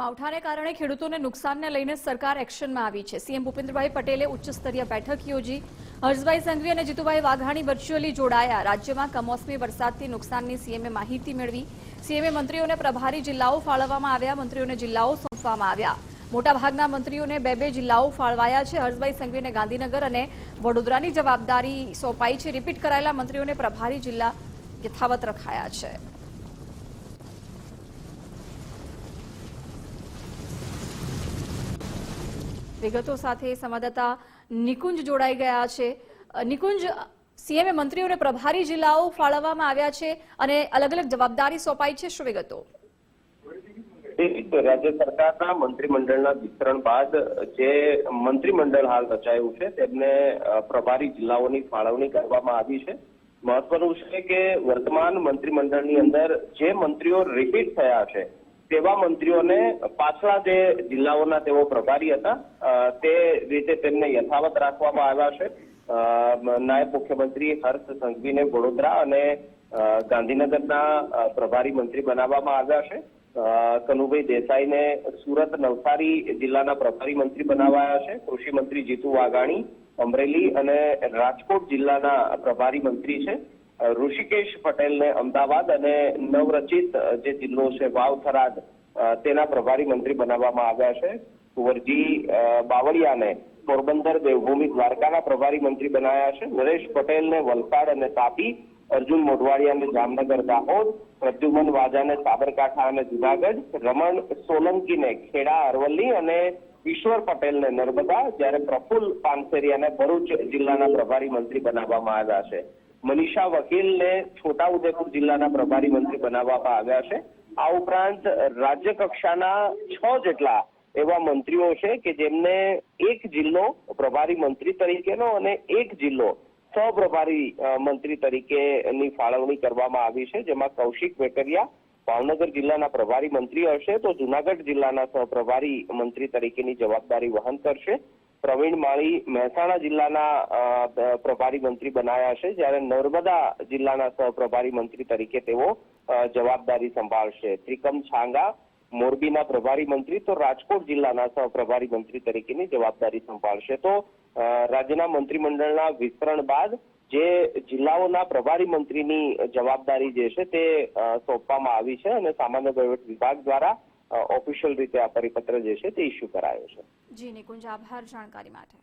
માવઠાને કારણે ખેડૂતોને નુકસાનને લઈને સરકાર એક્શનમાં આવી છે. સીએમ ભૂપેન્દ્રભાઈ પટેલે ઉચ્ચ સ્તરીય બેઠક યોજી. હર્ષભાઈ સંઘવી અને જીતુભાઈ વાઘાણી વર્ચ્યુઅલી જોડાયા. રાજ્યમાં કમોસમી વરસાદથી નુકસાનની સીએમએ માહિતી મેળવી. સીએમએ મંત્રીઓને પ્રભારી જિલ્લાઓ ફાળવવામાં આવ્યા, મંત્રીઓને જિલ્લાઓ સોંપવામાં આવ્યા. મોટાભાગના મંત્રીઓને બે બે જિલ્લાઓ ફાળવાયા છે. હર્ષભાઈ સંઘવીને ગાંધીનગર અને વડોદરાની જવાબદારી સોંપાઈ છે. રિપીટ કરાયેલા મંત્રીઓને પ્રભારી જિલ્લા યથાવત રખાયા છે. વિગતો સાથે સંવાદદાતા નિકુંજ જોડાઈ ગયા છે. નિકુંજ સીએમએ મંત્રીઓને પ્રભારી જિલ્લાઓ ફાળવવામાં આવ્યા છે અને અલગ અલગ જવાબદારી સોંપાઈ છે. શું વિગતો? રાજ્ય સરકારના મંત્રીમંડળના વિસ્તરણ બાદ જે મંત્રીમંડળ હાલ રચાયું છે, તેમને પ્રભારી જિલ્લાઓની ફાળવણી કરવામાં આવી છે. મહત્વનું છે કે વર્તમાન મંત્રીમંડળની અંદર જે મંત્રીઓ રિપીટ થયા છે તેવા મંત્રીઓને પાછલા જે જિલ્લાઓના તેઓ પ્રભારી હતા તે રીતે તેમને યથાવત રાખવામાં આવ્યા છે. નાયબ મુખ્યમંત્રી હર્ષ સંઘવીને વડોદરા અને ગાંધીનગરના પ્રભારી મંત્રી બનાવવામાં આવ્યા છે. કનુભાઈ દેસાઈને સુરત નવસારી જિલ્લાના પ્રભારી મંત્રી બનાવાયા છે. કૃષિ મંત્રી જીતુ વાઘાણી અમરેલી અને રાજકોટ જિલ્લાના પ્રભારી મંત્રી છે. ઋષિકેશ પટેલને અમદાવાદ અને નવરચિત જે જિલ્લો છે વાવ થરાદ તેના પ્રભારી મંત્રી બનાવવામાં આવ્યા છે. કુંવરજી બાવળિયાને પોરબંદર દેવભૂમિ દ્વારકાના પ્રભારી મંત્રી બનાવ્યા છે. નરેશ પટેલને વલસાડ અને તાપી, અર્જુન મોઢવાડિયાને જામનગર, દાહોદ, પ્રદ્યુમન વાજાને સાબરકાંઠા અને જુનાગઢ, રમણ સોલંકીને ખેડા, અરવલ્લી અને ઈશ્વર પટેલને નર્મદા, જ્યારે પ્રફુલ્લ પાનસેરિયાને ભરૂચ જિલ્લાના પ્રભારી મંત્રી બનાવવામાં આવ્યા છે. મનીષા વકીલને છોટાઉદેપુર જિલ્લાના પ્રભારી મંત્રી બનાવવામાં આવ્યા છે. આ ઉપરાંત રાજ્ય કક્ષાના છ જેટલા એવા મંત્રીઓ છે કે જેમને એક જિલ્લો પ્રભારી મંત્રી તરીકેનો અને એક જિલ્લો સહપ્રભારી પ્રભારી મંત્રી તરીકેની ફાળવણી કરવામાં આવી છે. જેમાં કૌશિક વેકરિયા ભાવનગર જિલ્લાના પ્રભારી મંત્રી હશે તો જુનાગઢ જિલ્લાના સહપ્રભારી મંત્રી તરીકેની જવાબદારી વહન કરશે. પ્રવીણ માળી મહેસાણા જિલ્લાના પ્રભારી મંત્રી બનાયા છે, જ્યારે નર્મદા જિલ્લાના સહપ્રભારી મંત્રી તરીકે તેઓ જવાબદારી સંભાળશે. ત્રિકમ છાંગા, મોરબીના પ્રભારી મંત્રી, તો રાજકોટ જિલ્લાના સહપ્રભારી મંત્રી તરીકેની જવાબદારી સંભાળશે. તો રાજ્યના મંત્રીમંડળના વિસ્તરણ બાદ જે જિલ્લાઓના પ્રભારી મંત્રીની જવાબદારી જે છે તે સોંપવામાં આવી છે અને સામાન્ય વહીવટ વિભાગ દ્વારા ઓફિશિયલ રીતે આ પરિપત્ર જે છે તે ઇસ્યુ કરાયો છે. જી નિકુંજ, આભાર જાણકારી માટે.